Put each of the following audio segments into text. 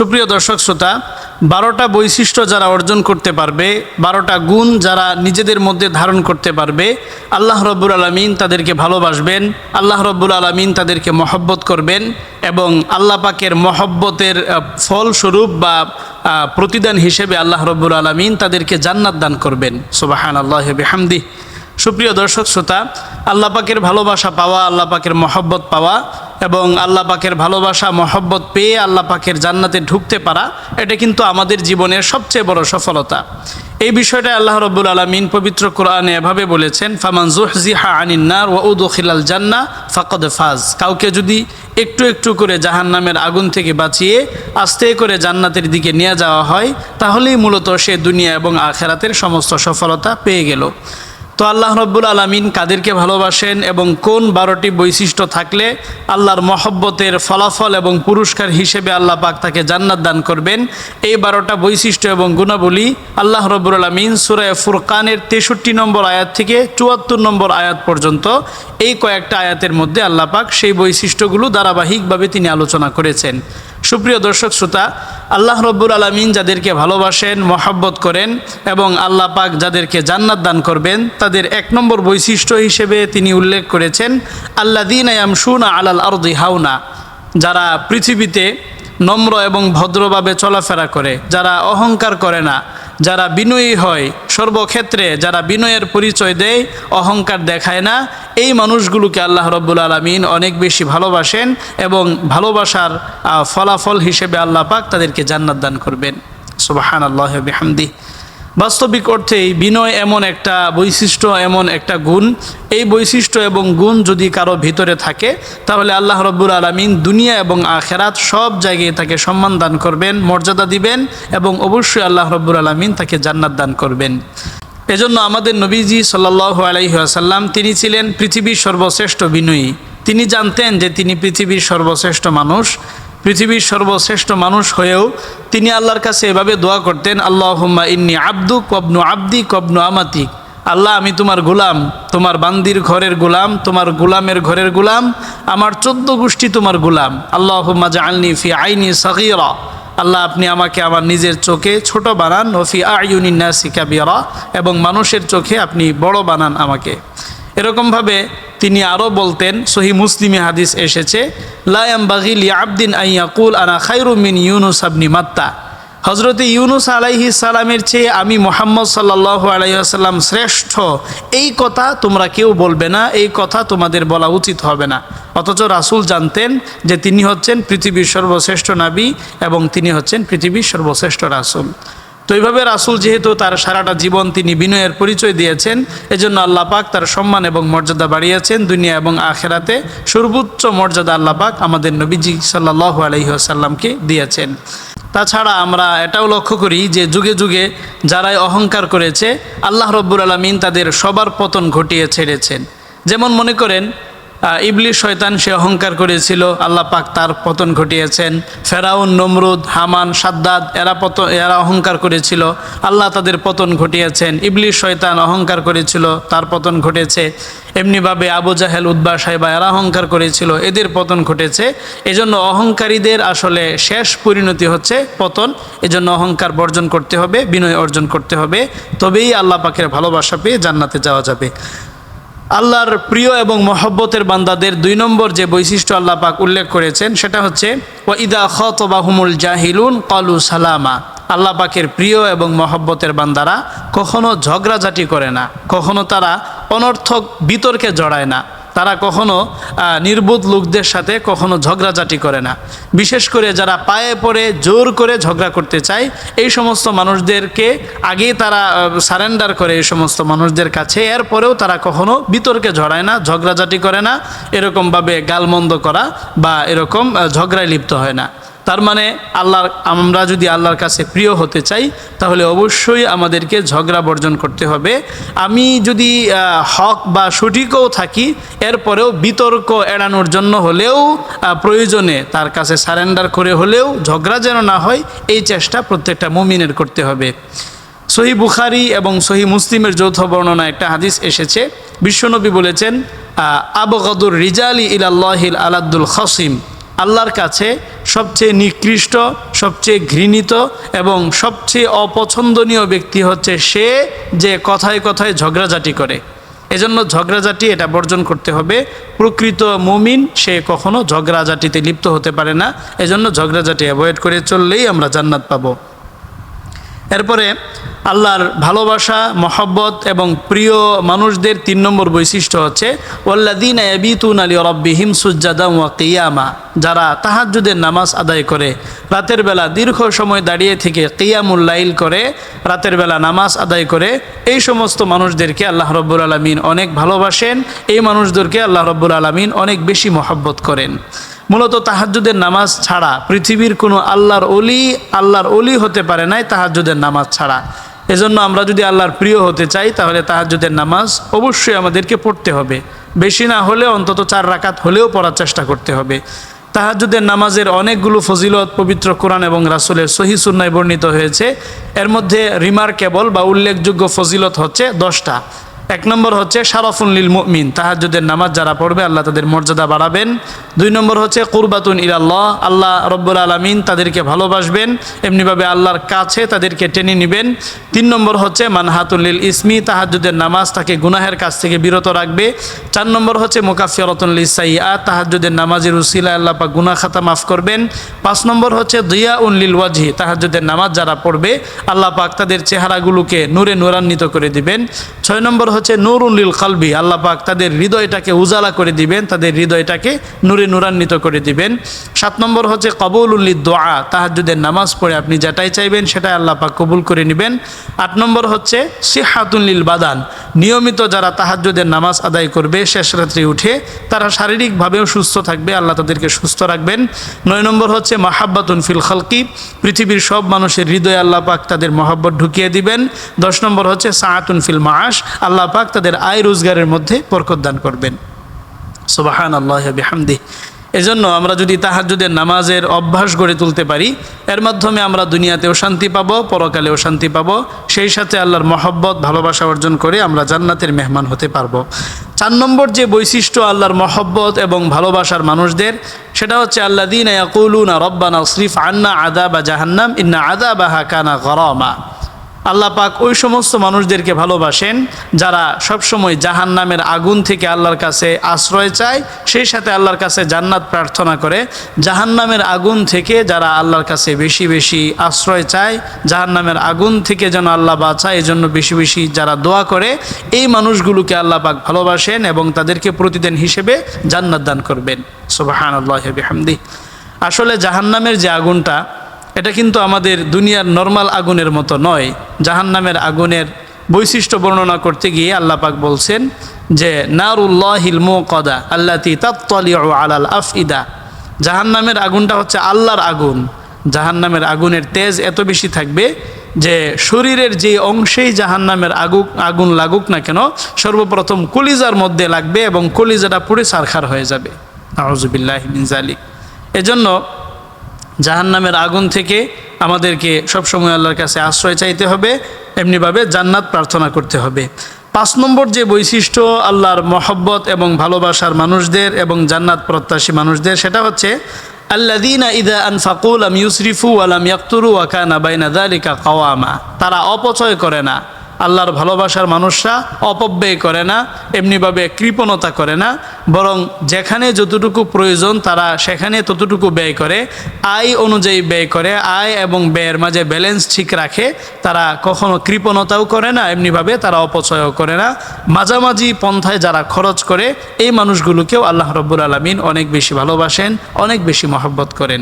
সুপ্রিয় দর্শক শ্রোতা, বারোটা বৈশিষ্ট্য যারা অর্জন করতে পারবে, বারোটা গুণ যারা নিজেদের মধ্যে ধারণ করতে পারবে, আল্লাহ রব্বুল আলমিন তাদেরকে ভালোবাসবেন, আল্লাহ রব্বুল আলমিন তাদেরকে মহব্বত করবেন এবং আল্লাহ পাকের মহব্বতের ফলস্বরূপ বা প্রতিদান হিসেবে আল্লাহ রব্বুল আলমিন তাদেরকে জান্নাত দান করবেন। সুবাহান আল্লাহ হামদি সুপ্রিয় দর্শক শ্রোতা, আল্লাহ পাকের ভালোবাসা পাওয়া, আল্লাহ পাকের মহব্বত পাওয়া এবং আল্লাহ পাকের ভালোবাসা, মহব্বত পেয়ে আল্লাহ পাকের জান্নাতে ঢুকতে পারা, এটা কিন্তু আমাদের জীবনের সবচেয়ে বড় সফলতা। এই বিষয়টা আল্লাহ রব্বুল আলমিন পবিত্র কোরআনে এভাবে বলেছেন, ফামান জুহজিহা আনিন্নার ও উদখিলাল জান্না ফাকদ ফাজ। কাউকে যদি একটু একটু করে জাহান নামের আগুন থেকে বাঁচিয়ে আস্তে করে জান্নাতের দিকে নিয়ে যাওয়া হয়, তাহলেই মূলত সে দুনিয়া এবং আখেরাতের সমস্ত সফলতা পেয়ে গেল। তো আল্লাহ রব্বুল আলমিন কাদেরকে ভালোবাসেন এবং কোন বারোটি বৈশিষ্ট্য থাকলে আল্লাহর মহব্বতের ফলাফল এবং পুরস্কার হিসেবে আল্লাহ পাক তাকে জান্নাত দান করবেন। এই বারোটা বৈশিষ্ট্য এবং গুণাবলী আল্লাহ রব্বুল আলমিন সুরায় ফুরকানের তেষট্টি নম্বর আয়াত থেকে চুয়াত্তর নম্বর আয়াত পর্যন্ত এই কয়েকটা আয়াতের মধ্যে আল্লাহ পাক সেই বৈশিষ্ট্যগুলো ধারাবাহিকভাবে তিনি আলোচনা করেছেন। সুপ্রিয় দর্শক, শ্রোতা আল্লাহ রব্বুল আলমিন যাদেরকে ভালোবাসেন, মহাব্বত করেন এবং আল্লাহ পাক যাদেরকে জান্নাত দান করবেন, তাদের এক নম্বর বৈশিষ্ট্য হিসেবে তিনি উল্লেখ করেছেন আল্লা দিন আয়াম সুনা আলাল আরদি হাওনা, যারা পৃথিবীতে নম্র এবং ভদ্রভাবে চলাফেরা করে, যারা অহংকার করে না। যারা বিনয়ী হয়, সর্বক্ষেত্রে যারা বিনয়ের পরিচয় দেয়, অহংকার দেখায় না। এই মানুষগুলোকে আল্লাহ রব্বুল আলমিন অনেক বেশি ভালোবাসেন এবং ভালোবাসার ফলাফল হিসেবে আল্লাহ পাক তাদেরকে জান্নাত দান করবেন। সুবাহান আল্লাহ বিহামদি বাস্তবিক অর্থেই বিনয় এমন একটা বৈশিষ্ট্য, এমন একটা গুণ। এই বৈশিষ্ট্য এবং গুণ যদি কারও ভিতরে থাকে, তাহলে আল্লাহ রব্বুল আলমিন দুনিয়া এবং আখেরাত সব জায়গায় তাকে সম্মান দান করবেন, মর্যাদা দিবেন এবং অবশ্যই আল্লাহ রব্বুর আলমিন তাকে জান্নাত দান করবেন। এজন্য আমাদের নবীজি সাল্লাহ আলাইসাল্লাম তিনি ছিলেন পৃথিবীর সর্বশ্রেষ্ঠ বিনয়ী। তিনি জানতেন যে তিনি পৃথিবীর সর্বশ্রেষ্ঠ মানুষ। পৃথিবীর সর্বশ্রেষ্ঠ মানুষ হয়েও তিনি আল্লাহর কাছে এভাবে দোয়া করতেন আল্লাহ হুম্মা ইন্নি আব্দু কবনু আব্দি কবনু আমাতি আল্লাহ, আমি তোমার গোলাম, তোমার বান্দির ঘরের গোলাম, তোমার গোলামের ঘরের গোলাম, আমার চোদ্দ গোষ্ঠী তোমার গোলাম। আল্লাহ হুম্মা জাআলনি ফি আইনি সগীরা। আল্লাহ, আপনি আমাকে আমার নিজের চোখে ছোট বানান ওফি আয়ুনিন্নাসি কাবিরা, এবং মানুষের চোখে আপনি বড় বানান আমাকে। এরকমভাবে তিনি আরও বলতেন, সহি মুসলিমে হাদিস এসেছে লায়াম বাগিল আবদিন আইয়াকুল আনা খাইরু মিন ইউনুস আবনি মাত্তা। হজরতে ইউনুস আলাইহি সালামের চেয়ে আমি মোহাম্মদ সাল্লাহ আলাইসাল্লাম শ্রেষ্ঠ। এই কথা তোমরা কেউ বলবে না, এই কথা তোমাদের বলা উচিত হবে না। অথচ রাসূল জানতেন যে তিনি হচ্ছেন পৃথিবীর সর্বশ্রেষ্ঠ নাবী এবং তিনি হচ্ছেন পৃথিবীর সর্বশ্রেষ্ঠ রাসূল। তো এইভাবে রাসূল যেহেতু তার সারাটা জীবন তিনি বিনয়ের পরিচয় দিয়েছেন, এজন্য আল্লাহ পাক তার সম্মান এবং মর্যাদা বাড়িয়েছেন দুনিয়া এবং আখেরাতে। সর্বোচ্চ মর্যাদা আল্লাহ পাক আমাদের নবীজি সাল্লাহ আলহিহাসাল্লামকে দিয়েছেন। তাছাড়া আমরা এটাও লক্ষ্য করি যে যুগে যুগে যারাই অহংকার করেছে, আল্লাহ রব্বুর আলমিন তাদের সবার পতন ঘটিয়ে ছেড়েছেন। যেমন মনে করেন আহ, ইবলিশ শয়তান সে অহংকার করেছিল আল্লাহ পাক তার পতন ঘটিয়েছেন। ফেরাউন নমরুদ হামান সাদ্দাদ এরা পতন এরা অহংকার করেছিল আল্লাহ তাদের পতন ঘটিয়েছেন। ইবলিশ শয়তান অহংকার করেছিল তার পতন ঘটেছে। এমনিভাবে আবু জাহেল উদ্বা সাহেবা এরা অহংকার করেছিল এদের পতন ঘটেছে। এজন্য অহংকারীদের আসলে শেষ পরিণতি হচ্ছে পতন। এজন্য অহংকার বর্জন করতে হবে বিনয় অর্জন করতে হবে। তবেই আল্লাহ পাকের ভালোবাসা পেয়ে জান্নাতে যাওয়া যাবে। আল্লাহর প্রিয় এবং মহব্বতের বান্দাদের দুই নম্বর যে বৈশিষ্ট্য আল্লাহ পাক উল্লেখ করেছেন, সেটা হচ্ছে ও ইদা খতবাহুমুল জাহিলুন কলু সালামা। আল্লাহ পাকের প্রিয় এবং মহব্বতের বান্দারা কখনো ঝগড়াঝাটি করে না, কখনো তারা অনর্থক বিতর্কে জড়ায় না। তারা কখনো নির্বোধ লোকদের সাথে কখনো ঝগড়াঝাটি করে না। বিশেষ করে যারা পায়ে পড়ে জোর করে ঝগড়া করতে চায়, এই সমস্ত মানুষদেরকে আগে তারা সারেন্ডার করে এই সমস্ত মানুষদের কাছে। এরপরেও তারা কখনো বিতর্কে ঝড়ায় না, ঝগড়াঝাটি করে না, এরকমভাবে গালমন্দ করা বা এরকম ঝগড়ায় লিপ্ত হয় না। তার মানে আল্লাহর, আমরা যদি আল্লাহর কাছে প্রিয় হতে চাই, তাহলে অবশ্যই আমাদেরকে ঝগড়া বর্জন করতে হবে। আমি যদি হক বা সঠিকও থাকি, এরপরেও বিতর্ক এড়ানোর জন্য হলেও প্রয়োজনে তার কাছে সারেন্ডার করে হলেও ঝগড়া যেন না হয়, এই চেষ্টা প্রত্যেকটা মুমিনের করতে হবে। সহি বুখারি এবং সহি মুসলিমের যৌথ বর্ণনা একটা হাদিস এসেছে। বিশ্বনবী বলেছেন আবগদুর রিজালি ইলাল্লাহিল আলাদ্দুল খসিম। আল্লাহর কাছে সবচেয়ে নিকৃষ্ট, সবচেয়ে ঘৃণিত এবং সবচেয়ে অপছন্দনীয় ব্যক্তি হচ্ছে সে যে কথায় কথায় ঝগড়াঝাটি করে। এজন্য ঝগড়াঝাটি এটা বর্জন করতে হবে। প্রকৃত মুমিন সে কখনো ঝগড়াঝাটিতে লিপ্ত হতে পারে না। এজন্য ঝগড়াঝাটি অ্যাভয়েড করে চললেই আমরা জান্নাত পাবো। এরপরে আল্লাহর ভালোবাসা, মহব্বত এবং প্রিয় মানুষদের তিন নম্বর বৈশিষ্ট্য হচ্ছে ওল্লাদিন আবিতুন আলী রব্বিহিম সুজাদাম ওয়া কিয়ামা যারা তাহাজ্জুদের নামাজ আদায় করে, রাতের বেলা দীর্ঘ সময় দাঁড়িয়ে থেকে কিয়ামুল লাইল করে, রাতের বেলা নামাজ আদায় করে, এই সমস্ত মানুষদেরকে আল্লাহ রব্বুল আলমিন অনেক ভালোবাসেন, এই মানুষদেরকে আল্লাহ রব্বুল আলমিন অনেক বেশি মহব্বত করেন। মূলত তাহাজ্জুদের নামাজ ছাড়া পৃথিবীর কোনো আল্লাহর অলি আল্লাহর অলি হতে পারে নাই তাহাজ্জুদের নামাজ ছাড়া। এজন্য আমরা যদি আল্লাহর প্রিয় হতে চাই, তাহলে তাহাজ্জুদের নামাজ অবশ্যই আমাদেরকে পড়তে হবে। বেশি না হলে অন্তত চার রাকাত হলেও পড়ার চেষ্টা করতে হবে। তাহাজ্জুদের নামাজের অনেকগুলো ফজিলত পবিত্র কোরআন এবং রাসুলের সহি সুন্নায় বর্ণিত হয়েছে। এর মধ্যে রিমার্কেবল বা উল্লেখযোগ্য ফজিলত হচ্ছে দশটা। এক নম্বর হচ্ছে শারফুল্লিল মুমিন তাহাজুদের নামাজ যারা পড়বে আল্লাহ তাদের মর্যাদা বাড়াবেন। দুই নম্বর হচ্ছে কুরবাতুন ইলাল্লাহ, আল্লাহ রব্বুল আলমিন তাদেরকে ভালোবাসবেন, এমনিভাবে আল্লাহর কাছে তাদেরকে টেনে নেবেন। তিন নম্বর হচ্ছে মানহাতুল্লিল ইসমি, তাহাজ্জুদের নামাজ তাকে গুনাহের কাছ থেকে বিরত রাখবে। চার নম্বর হচ্ছে মোকাফিয়ারতুল ইসাইয়া তাহাজ্জুদের নামাজের উসিলা আল্লাহ পাক গুনা খাতা মাফ করবেন। পাঁচ নম্বর হচ্ছে দিয়া উল্লিল ওয়াজি তাহাজ্জুদের নামাজ যারা পড়বে, আল্লাহ পাক তাদের চেহারাগুলোকে নূরে নূরান্বিত করে দিবেন। ছয় নম্বর হচ্ছে নুরুল্লিল কালবি, আল্লাহ পাক তাদের হৃদয়টাকে উজালা করে দিবেন, তাদের হৃদয়টাকে নূরে নূরান্বিত করে দিবেন। সাত নম্বর হচ্ছে কবুলুল্লি দোয়া তাহাজুদের নামাজ পড়ে আপনি যেটাই চাইবেন, সেটাই আল্লাহ পাক কবুল করে নেবেন। আট নম্বর হচ্ছে সিহাতুল্লিল বাদান। নিয়মিত যারা তাহাজুদের নামাজ আদায় করবে, শেষ রাত্রি উঠে তারা শারীরিকভাবেও সুস্থ থাকবে, আল্লাহ তাদেরকে সুস্থ রাখবেন। নয় নম্বর হচ্ছে মাহাব্বাতুন ফিল খালকি, পৃথিবীর সব মানুষের হৃদয়ে আল্লাহ পাক তাদের মহাব্বত ঢুকিয়ে দিবেন। দশ নম্বর হচ্ছে সাহাতুন ফিল মাস আল্লাহ পাক তাদের আয় রোজগারের মধ্যে বরকত করবেন। সুবাহান আল্লাহ বিহামদি এজন্য আমরা যদি তাহাজুদের নামাজের অভ্যাস গড়ে তুলতে পারি, এর মাধ্যমে আমরা দুনিয়াতেও শান্তি পাবো, পরকালেও শান্তি পাবো। সেই সাথে আল্লাহর মহব্বত, ভালোবাসা অর্জন করে আমরা জান্নাতের মেহমান হতে পারব। চার নম্বর যে বৈশিষ্ট্য আল্লাহর মহব্বত এবং ভালোবাসার মানুষদের, সেটা হচ্ছে আল্লা দিন ইয়াকুলুনা রব্বানা শ্রীফ আন্না আদা বা জাহান্নাম ইন্না আদা বাহা কানা গরমা। আল্লাহ পাক ওই সমস্ত মানুষদেরকে ভালোবাসেন, যারা সবসময় জাহান নামের আগুন থেকে আল্লাহর কাছে আশ্রয় চায়, সেই সাথে আল্লাহর কাছে জান্নাত প্রার্থনা করে। জাহান নামের আগুন থেকে যারা আল্লাহর কাছে বেশি বেশি আশ্রয় চায় জাহান নামের আগুন থেকে যেন আল্লাহ বাঁচায় এই জন্য বেশি বেশি যারা দোয়া করে, এই মানুষগুলোকে আল্লাহ পাক ভালোবাসেন এবং তাদেরকে প্রতিদিন হিসেবে জান্নাত দান করবেন। সুবাহান আল্লাহ হামদি আসলে জাহান্নামের যে আগুনটা এটা কিন্তু আমাদের দুনিয়ার নর্মাল আগুনের মতো নয়। জাহান্নামের আগুনের বৈশিষ্ট্য বর্ণনা করতে গিয়ে আল্লাহ পাক বলছেন যে, নারুল্লাহিল কদা আল্লাতি তাত্তলি আলাল আফইদা। জাহান্নামের আগুনটা হচ্ছে আল্লাহর আগুন। জাহান্নামের আগুনের তেজ এত বেশি থাকবে যে, শরীরের যে অংশেই জাহান্নামের আগুক আগুন লাগুক না কেন, সর্বপ্রথম কলিজার মধ্যে লাগবে এবং কলিজাটা পুরে সারখার হয়ে যাবে। আউজুবিল্লাহ মিনজালিক এজন্য জাহান্নামের আগুন থেকে আমাদেরকে সবসময় আল্লাহর কাছে আশ্রয় চাইতে হবে, এমনিভাবে জান্নাত প্রার্থনা করতে হবে। পাঁচ নম্বর যে বৈশিষ্ট্য আল্লাহর মহব্বত এবং ভালোবাসার মানুষদের এবং জান্নাত প্রত্যাশী মানুষদের, সেটা হচ্ছে আল্লাদিনা ইদা আনফাকুল আম ইউসরিফু আলাম ইয়াক্তুরু ওয়াকানা বাইনা দালিকা কাওয়ামা। তারা অপচয় করে না। আল্লাহর ভালোবাসার মানুষরা অপব্যয় করে না, এমনিভাবে কৃপণতা করে না, বরং যেখানে যতটুকু প্রয়োজন তারা সেখানে ততটুকু ব্যয় করে, আয় অনুযায়ী ব্যয় করে, আয় এবং ব্যয়ের মাঝে ব্যালেন্স ঠিক রাখে, তারা কখনো কৃপণতাও করে না, এমনিভাবে তারা অপচয়ও করে না। মাঝামাঝি পন্থায় যারা খরচ করে, এই মানুষগুলোকেও আল্লাহ রব্বুল আলমিন অনেক বেশি ভালোবাসেন, অনেক বেশি মহব্বত করেন।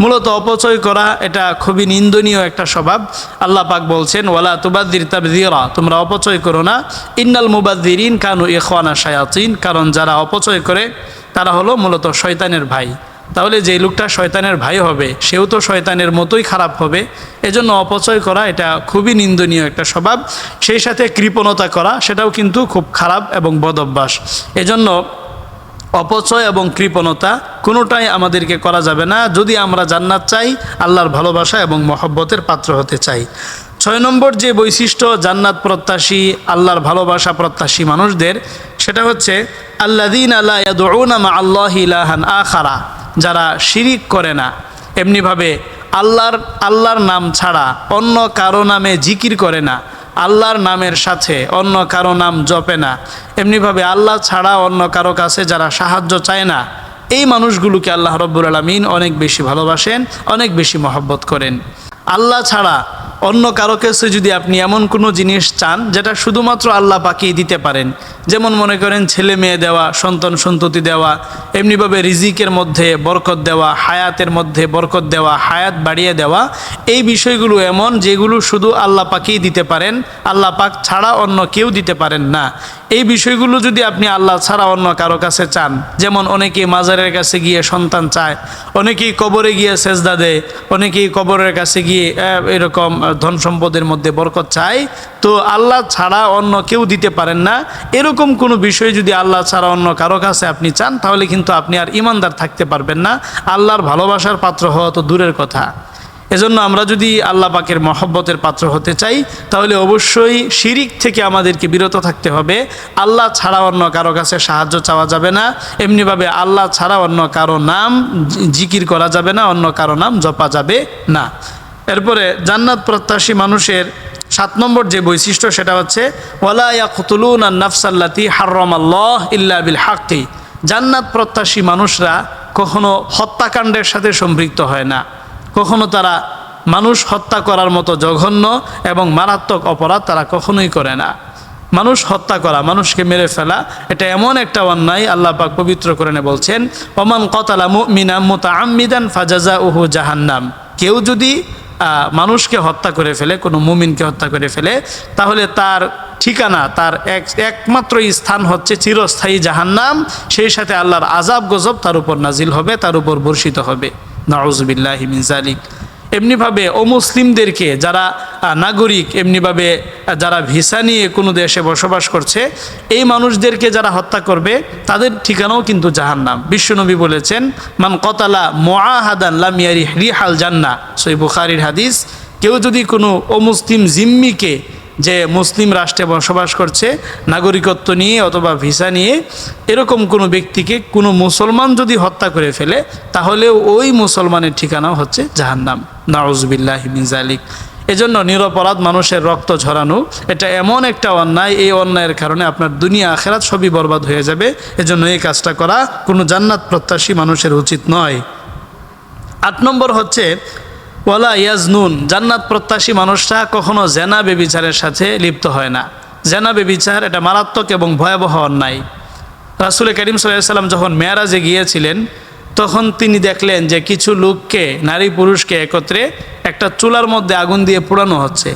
মূলত অপচয় করা এটা খুবই নিন্দনীয় একটা স্বভাব। আল্লাহ পাক বলছেন, ওয়ালা তুবাদ্দির তাবদিরা তোমরা অপচয় করো না। ইন্নাল মুবাদ্দিরিন কানু ইখওয়ানা শায়াতিন কারণ যারা অপচয় করে, তারা হলো মূলত শয়তানের ভাই। তাহলে যে লোকটা শয়তানের ভাই হবে, সেও তো শয়তানের মতোই খারাপ হবে। এজন্য অপচয় করা এটা খুবই নিন্দনীয় একটা স্বভাব। সেই সাথে কৃপণতা করা, সেটাও কিন্তু খুব খারাপ এবং বদ অভ্যাস এজন্য অপচয় এবং কৃপণতা কোনোটাই আমাদেরকে করা যাবে না। যদি আমরা জান্নাত চাই, আল্লাহর ভালোবাসা এবং মহব্বতের পাত্র হতে চাই। ছয় নম্বর যে বৈশিষ্ট্য জান্নাত প্রত্যাশী, আল্লাহর ভালোবাসা প্রত্যাশী মানুষদের, সেটা হচ্ছে আল্লাদিন আল্লাহ আল্লাহ ইলাহান আখারা যারা শিরিক করে না। এমনিভাবে আল্লাহর আল্লাহর নাম ছাড়া অন্য কারও নামে জিকির করে না। আল্লাহর নামের সাথে অন্য কারও নাম জপে না। এমনিভাবে আল্লাহ ছাড়া অন্য কারও কাছে যারা সাহায্য চায় না, এই মানুষগুলোকে আল্লাহ রব্বুল আলমিন অনেক বেশি ভালোবাসেন, অনেক বেশি মহব্বত করেন। আল্লাহ ছাড়া অন্য কারও কাছে যদি আপনি এমন কোনো জিনিস চান, যেটা শুধুমাত্র আল্লাহ পাকিয়ে দিতে পারেন। যেমন মনে করেন ছেলে মেয়ে দেওয়া, সন্তান সন্ততি দেওয়া, এমনিভাবে রিজিকের মধ্যে বরকত দেওয়া, হায়াতের মধ্যে বরকত দেওয়া, হায়াত বাড়িয়ে দেওয়া, এই বিষয়গুলো এমন যেগুলো শুধু আল্লাহ পাকিয়ে দিতে পারেন। আল্লাহ পাক ছাড়া অন্য কেউ দিতে পারেন না। এই বিষয়গুলো যদি আপনি আল্লাহ ছাড়া অন্য কারও কাছে চান, যেমন অনেকেই মাজারের কাছে গিয়ে সন্তান চায়, অনেকেই কবরে গিয়ে সেজদা দেয়, অনেকেই কবরের কাছে গিয়ে এরকম ধন সম্পদের মধ্যে বরকত চায়, তো আল্লাহ ছাড়া অন্য কেউ দিতে পারেন না। এরকম কোনো বিষয় যদি আল্লাহ ছাড়া অন্য কারও কাছে আপনি চান, তাহলে কিন্তু আপনি আর ইমানদার থাকতে পারবেন না। আল্লাহর ভালোবাসার পাত্র হওয়া তো দূরের কথা। এজন্য আমরা যদি আল্লাহ পাকের মহব্বতের পাত্র হতে চাই, তাহলে অবশ্যই শিরিক থেকে আমাদেরকে বিরত থাকতে হবে। আল্লাহ ছাড়া অন্য কারও কাছে সাহায্য চাওয়া যাবে না। এমনিভাবে আল্লাহ ছাড়া অন্য কারও নাম জিকির করা যাবে না, অন্য কারও নাম জপা যাবে না। এরপরে জান্নাত প্রত্যাশী মানুষের সাত নম্বর যে বৈশিষ্ট্য সেটা হচ্ছে, ওয়ালা ইয়াকুতুলুন আন নাফসাল্লাতি হাররাম আল্লাহ ইল্লা বিল হাক্কি। জান্নাত প্রত্যাশী মানুষরা কখনো হত্যাকাণ্ডের সাথে সম্পৃক্ত হয় না। কখনো তারা মানুষ হত্যা করার মতো জঘন্য এবং মারাত্মক অপরাধ তারা কখনোই করে না। মানুষ হত্যা করা, মানুষকে মেরে ফেলা, এটা এমন একটা অন্যায় আল্লাহ পাক পবিত্র করে বলছেন, ওমান কতালা মুমিনা মুতা আম্মিদান ফাজাজা উহু জাহান্নাম। কেউ যদি মানুষকে হত্যা করে ফেলে, কোনো মুমিনকে হত্যা করে ফেলে, তাহলে তার ঠিকানা, তার এক, একমাত্র স্থান হচ্ছে চিরস্থায়ী জাহান্নাম। সেই সাথে আল্লাহর আজাব গজব তার উপর নাজিল হবে, তার উপর বর্ষিত হবে। নাউজবিল্লাহ মিন জালিক এমনিভাবে অমুসলিমদেরকে যারা নাগরিক, এমনিভাবে যারা ভিসা নিয়ে কোনো দেশে বসবাস করছে, এই মানুষদেরকে যারা হত্যা করবে, তাদের ঠিকানাও কিন্তু জাহান্নাম। বিশ্বনবী বলেছেন, মান কতালা মোয়াহাদান লামিয়ারি রিহাল জান্না সই বুখারির হাদিস, কেউ যদি কোনো অমুসলিম জিম্মিকে যে মুসলিম রাষ্ট্রে বসবাস করছে, নাগরিকত্ব নিয়ে অথবা ভিসা নিয়ে, এরকম কোনো ব্যক্তিকে কোনো মুসলমান যদি হত্যা করে ফেলে তাহলে ওই মুসলমানের ঠিকানাও হচ্ছে জাহান্নাম। নাউজবিল্লাহ মিনজালিক এজন্য নিরপরাধ মানুষের রক্ত ঝরানো, এটা এমন একটা অন্যায়। এই অন্যায়ের কারণে আপনার দুনিয়া, আখেরাত সবই বরবাদ হয়ে যাবে। এজন্য এই কাজটা করা কোনো জান্নাত প্রত্যাশী মানুষের উচিত নয়। আট নম্বর হচ্ছে ওয়ালা ইয়াজনুন, জান্নাত প্রত্যাশী মানুষরা কখনো জেনা বেবিচারের সাথে লিপ্ত হয় না। জেনা বেবিচার এটা মারাত্মক এবং ভয়াবহ অন্যায়। রাসুল করিম সাল্লাম যখন মেয়ারাজে গিয়েছিলেন, তখন তিনি দেখলেন যে কিছু লোককে, নারী পুরুষকে একত্রে একটা চুলার মধ্যে আগুন দিয়ে পোড়ানো হচ্ছে।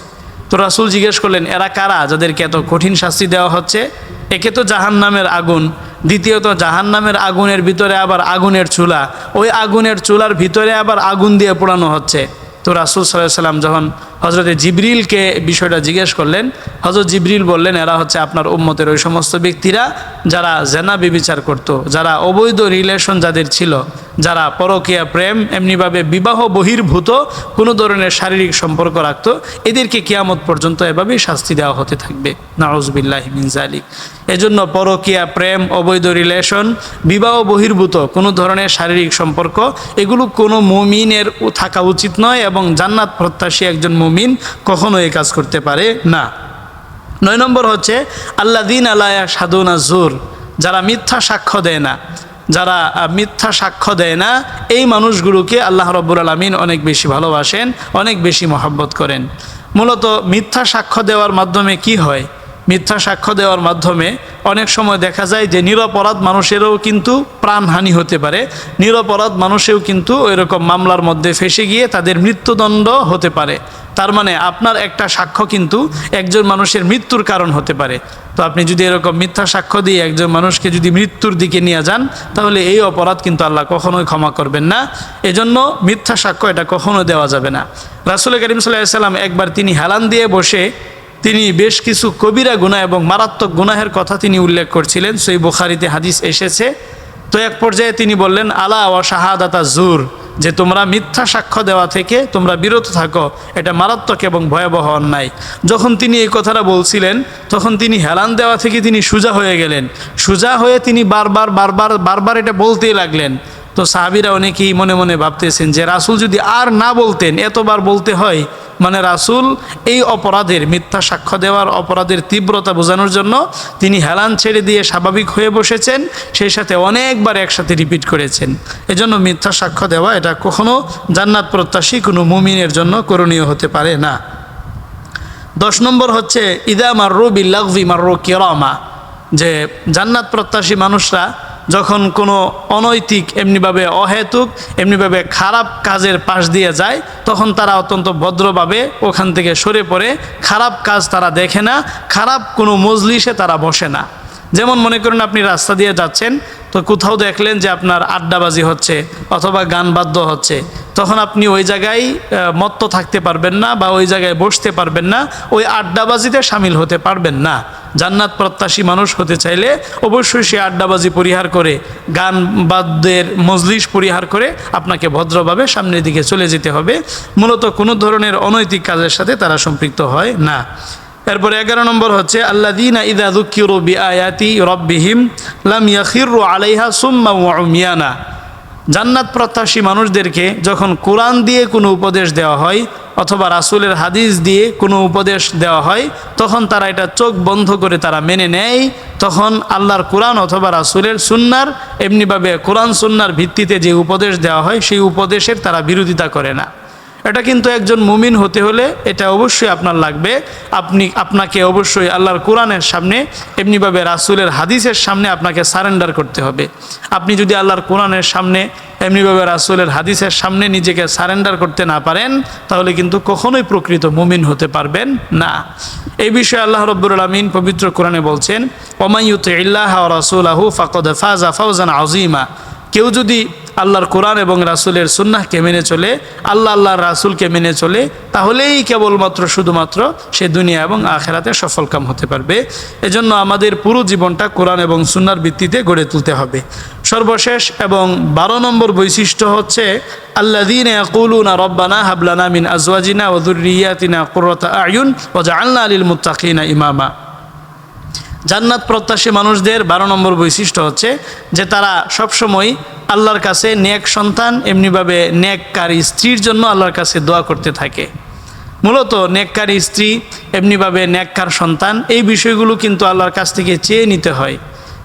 তো রাসুল জিজ্ঞেস করলেন, এরা কারা? যাদেরকে এত কঠিন শাস্তি দেওয়া হচ্ছে? একে তো জাহান নামের আগুন দ্বিতীয়ত জাহান নামের আগুনের ভিতরে আবার আগুনের চুলা। ওই আগুনের চুলার ভিতরে আবার আগুন দিয়ে পোড়ানো হচ্ছে। তো রাসুল সাল্লাম যখন হজরতে জিবরিলকে বিষয়টা জিজ্ঞেস করলেন হজরত জিবরিল বললেন, এরা হচ্ছে আপনার উম্মতের ওই সমস্ত ব্যক্তিরা যারা জেনা বিবিচার করত, যারা অবৈধ রিলেশন যাদের ছিল, যারা পরকীয়া প্রেম, এমনিভাবে বিবাহ বহির্ভূত, কোনো ধরনের শারীরিক সম্পর্ক রাখত, এদেরকে কিয়ামত পর্যন্ত এভাবেই শাস্তি দেওয়া হতে থাকবে। নাউজবিল্লাহ মিনজালিক এজন্য পরকীয়া, প্রেম, অবৈধ রিলেশন বিবাহ বহির্ভূত, কোনো ধরনের শারীরিক সম্পর্ক, এগুলো কোনো মুমিনের থাকা উচিত নয় এবং জান্নাত প্রত্যাশী একজন মুমিন কখনো এই কাজ করতে পারে না। নয় নম্বর হচ্ছে আল্লা দিন আলায়া সাধুনা জোর যারা মিথ্যা সাক্ষ্য দেয় না। যারা মিথ্যা সাক্ষ্য দেয় না, এই মানুষগুলোকে আল্লাহ রব্বুর আলমিন অনেক বেশি ভালোবাসেন, অনেক বেশি মহব্বত করেন। মূলত মিথ্যা সাক্ষ্য দেওয়ার মাধ্যমে কি হয়? মিথ্যা সাক্ষ্য দেওয়ার মাধ্যমে অনেক সময় দেখা যায় যে নিরপরাধ মানুষেরও কিন্তু প্রাণহানি হতে পারে। নিরপরাধ মানুষেও কিন্তু এরকম মামলার মধ্যে ফেসে গিয়ে তাদের মৃত্যুদণ্ড হতে পারে। তার মানে আপনার একটা সাক্ষ্য কিন্তু একজন মানুষের মৃত্যুর কারণ হতে পারে। তো আপনি যদি এরকম মিথ্যা সাক্ষ্য দিয়ে একজন মানুষকে যদি মৃত্যুর দিকে নিয়ে যান, তাহলে এই অপরাধ কিন্তু আল্লাহ কখনোই ক্ষমা করবেন না। এজন্য মিথ্যা সাক্ষ্য এটা কখনো দেওয়া যাবে না। রাসুল করিম সাল্লাহ সাল্লাম একবার তিনি হেলান দিয়ে বসে তিনি বেশ কিছু কবিরা গুনাহ এবং মারাত্মক গুনাহের কথা তিনি উল্লেখ করছিলেন। সেই বুখারিতে হাদিস এসেছে। তো এক পর্যায়ে তিনি বললেন, আলা ও শাহাদাতা জুর, যে তোমরা মিথ্যা সাক্ষ্য দেওয়া থেকে তোমরা বিরত থাকো, এটা মারাত্মক এবং ভয়াবহ অন্যায়। যখন তিনি এই কথাটা বলছিলেন, তখন তিনি হেলান দেওয়া থেকে তিনি সুজা হয়ে গেলেন। সুজা হয়ে তিনি বারবার বারবার বারবার এটা বলতেই লাগলেন। তো সাহাবিরা অনেকেই মনে মনে ভাবতেছেন যে রাসুল যদি আর না বলতেন, এতবার বলতে হয় মানে রাসুল এই অপরাধের, মিথ্যা সাক্ষ্য দেওয়ার অপরাধের তীব্রতা বোঝানোর জন্য তিনি হেলান ছেড়ে দিয়ে স্বাভাবিক হয়ে বসেছেন, সেই সাথে অনেকবার একসাথে রিপিট করেছেন। এজন্য মিথ্যা সাক্ষ্য দেওয়া এটা কখনো জান্নাত প্রত্যাশী কোনো মুমিনের জন্য করণীয় হতে পারে না। দশ নম্বর হচ্ছে, ইদা মার্রু বিল্লাগভি মার্রু কেরামা যে জান্নাত প্রত্যাশী মানুষরা যখন কোনো অনৈতিক, এমনিভাবে অহেতুক, এমনিভাবে খারাপ কাজের পাশ দিয়ে যায়, তখন তারা অত্যন্ত ভদ্রভাবে ওখান থেকে সরে পড়ে, খারাপ কাজ তারা দেখে না, খারাপ কোনো মজলিসে তারা বসে না। যেমন মনে করেন আপনি রাস্তা দিয়ে যাচ্ছেন, তো কোথাও দেখলেন যে আপনার আড্ডাবাজি হচ্ছে অথবা গান বাদ্য হচ্ছে, তখন আপনি ওই জায়গায় মত্ত থাকতে পারবেন না বা ওই জায়গায় বসতে পারবেন না, ওই আড্ডাবাজিতে সামিল হতে পারবেন না। জান্নাত প্রত্যাশী মানুষ হতে চাইলে অবশ্যই সে আড্ডাবাজি পরিহার করে, গান বাদ্যের মজলিস পরিহার করে আপনাকে ভদ্রভাবে সামনের দিকে চলে যেতে হবে। মূলত কোনো ধরনের অনৈতিক কাজের সাথে তারা সম্পৃক্ত হয় না। এরপরে এগারো নম্বর হচ্ছে আল্লাদিনা আয়াতি জান্নাত প্রত্যাশী মানুষদেরকে যখন কোরআন দিয়ে কোনো উপদেশ দেওয়া হয় অথবা রাসূলের হাদিস দিয়ে কোনো উপদেশ দেওয়া হয়, তখন তারা এটা চোখ বন্ধ করে তারা মেনে নেয়। তখন আল্লাহর কোরআন অথবা রাসূলের সুন্নার, এমনিভাবে কোরআন সুন্নার ভিত্তিতে যে উপদেশ দেওয়া হয়, সেই উপদেশের তারা বিরোধিতা করে না। এটা কিন্তু একজন মুমিন হতে হলে এটা অবশ্যই আপনার লাগবে। আপনি, আপনাকে অবশ্যই আল্লাহর কোরআনের সামনে, এমনিভাবে রাসূলের হাদিসের সামনে আপনাকে সারেন্ডার করতে হবে। আপনি যদি আল্লাহর কোরআনের সামনে, এমনিভাবে রাসূলের হাদিসের সামনে নিজেকে সারেন্ডার করতে না পারেন, তাহলে কিন্তু কখনোই প্রকৃত মুমিন হতে পারবেন না। এই বিষয়ে আল্লাহ রব্বুর আলমিন পবিত্র কোরআনে বলছেন ওমাইয়ুত ইল্লাহ রাসুলাহু ফাকদ ফাজা ফাউজান আজিমা কেউ যদি আল্লাহর কোরআন এবং রাসুলের সুন্নাহকে মেনে চলে, আল্লাহ আল্লাহর রাসুলকে মেনে চলে, তাহলেই কেবলমাত্র শুধুমাত্র সে দুনিয়া এবং আখেরাতে সফলকাম হতে পারবে। এজন্য আমাদের পুরো জীবনটা কোরআন এবং সুন্নার ভিত্তিতে গড়ে তুলতে হবে। সর্বশেষ এবং বারো নম্বর বৈশিষ্ট্য হচ্ছে আল্লাদিন ইয়াকুলুনা রব্বানা হাবলানা মিন আজওয়াজিনা ও দুর্রিয়াতিনা কুরতা আয়ুন ও জাআলনা আলিল মুত্তাকিনা ইমামা। জান্নাত প্রত্যাশী মানুষদের বারো নম্বর বৈশিষ্ট্য হচ্ছে যে তারা সবসময় আল্লাহর কাছে নেক সন্তান, এমনিভাবে নেককার স্ত্রীর জন্য আল্লাহর কাছে দোয়া করতে থাকে। মূলত নেককার স্ত্রী, এমনিভাবে নেককার সন্তান, এই বিষয়গুলো কিন্তু আল্লাহর কাছ থেকে চেয়ে নিতে হয়।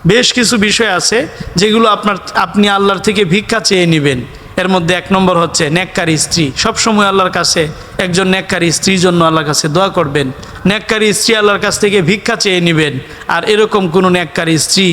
বেশ কিছু বিষয় আছে যেগুলো আপনার, আপনি আল্লাহর থেকে ভিক্ষা চেয়ে নেবেন। এর মধ্যে এক নম্বর হচ্ছে নেককার স্ত্রী। সবসময় আল্লাহর কাছে একজন নেককার স্ত্রীর জন্য আল্লাহর কাছে দোয়া করবেন। নেককার স্ত্রী আল্লাহর কাছ থেকে ভিক্ষা চেয়ে নেবেন। আর এরকম কোনো নেককার স্ত্রী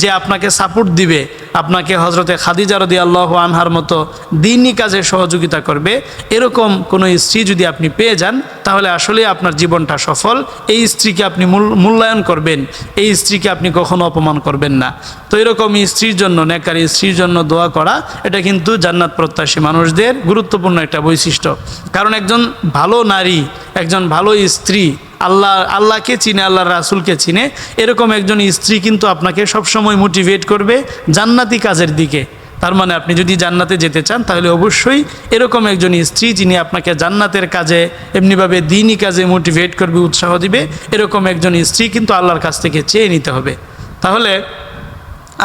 যে আপনাকে সাপোর্ট দিবে আপনাকে হজরতে খাদিজা রদি আল্লাহ আনহার মতো দিনই কাজে সহযোগিতা করবে। এরকম কোনো স্ত্রী যদি আপনি পেয়ে যান, তাহলে আসলে আপনার জীবনটা সফল। এই স্ত্রীকে আপনি মূল- মূল্যায়ন করবেন। এই স্ত্রীকে আপনি কখনো অপমান করবেন না। তো এরকম স্ত্রীর জন্য নেককার স্ত্রীর জন্য দোয়া করা, এটা কিন্তু জান্নাত প্রত্যাশী মানুষদের গুরুত্বপূর্ণ একটা বৈশিষ্ট্য। কারণ একজন ভালো নারী, একজন ভালো স্ত্রী আল্লাহ, আল্লাহকে চিনে, আল্লাহর রাসুলকে চিনে, এরকম একজন স্ত্রী কিন্তু আপনাকে সবসময় মোটিভেট করবে জান্নাতি কাজের দিকে। তার মানে আপনি যদি জান্নাতে যেতে চান, তাহলে অবশ্যই এরকম একজন স্ত্রী যিনি আপনাকে জান্নাতের কাজে, এমনিভাবে দিনই কাজে মোটিভেট করবে, উৎসাহ দিবে, এরকম একজন স্ত্রী কিন্তু আল্লাহর কাছ থেকে চেয়ে নিতে হবে। তাহলে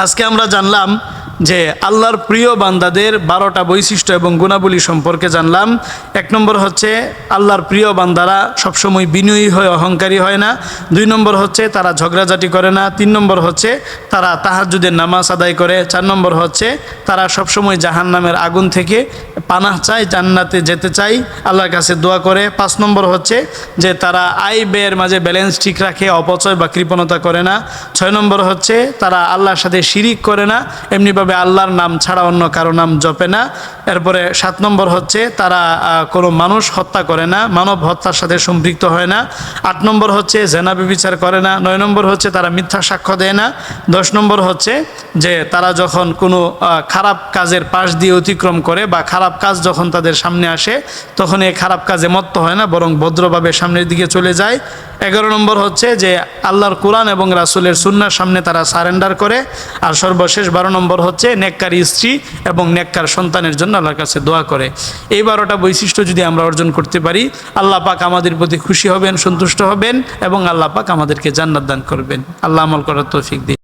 আজকে আমরা জানলাম যে আল্লাহর প্রিয় বান্দাদের বারোটা বৈশিষ্ট্য এবং গুণাবলী সম্পর্কে জানলাম। এক নম্বর হচ্ছে, আল্লাহর প্রিয় বান্দারা সবসময় বিনয়ী হয়, অহংকারী হয় না। দুই নম্বর হচ্ছে, তারা ঝগড়াঝাটি করে না। তিন নম্বর হচ্ছে, তারা তাহাজুদের নামাজ আদায় করে। চার নম্বর হচ্ছে, তারা সবসময় জাহান নামের আগুন থেকে পানাহ চায়, জান্নাতে যেতে চাই আল্লাহর কাছে দোয়া করে। পাঁচ নম্বর হচ্ছে, যে তারা আয় ব্যয়ের মাঝে ব্যালেন্স ঠিক রাখে, অপচয় বা কৃপণতা করে না। ছয় নম্বর হচ্ছে, তারা আল্লাহর সাথে শিরিক করে না। এমনিভাবে আল্লাহর নাম ছাড়া অন্য কারও নাম জপে না। এরপরে সাত নম্বর হচ্ছে, তারা কোনো মানুষ হত্যা করে না, মানব হত্যার সাথে সম্পৃক্ত হয় না। আট নম্বর হচ্ছে, জেনা বিচার করে না। নয় নম্বর হচ্ছে, তারা মিথ্যা সাক্ষ্য দেয় না। দশ নম্বর হচ্ছে যে, তারা যখন কোনো খারাপ কাজের পাশ দিয়ে অতিক্রম করে বা খারাপ কাজ যখন তাদের সামনে আসে, তখন এই খারাপ কাজে মত্ত হয় না, বরং ভদ্রভাবে সামনের দিকে চলে যায়। এগারো নম্বর হচ্ছে যে, আল্লাহর কোরআন এবং রাসুলের সুন্নার সামনে তারা সারেন্ডার করে। আর সর্বশেষ বারো নম্বর হচ্ছে নেককার স্ত্রী এবং নেককার সন্তানের জন্য আল্লাহর কাছে দোয়া করে। এই বারোটা বৈশিষ্ট্য যদি আমরা অর্জন করতে পারি, আল্লাহ পাক আমাদের প্রতি খুশি হবেন, সন্তুষ্ট হবেন এবং আল্লাহ পাক আমাদেরকে জান্নাত দান করবেন। আল্লাহ আমল করার তৌফিক দিন।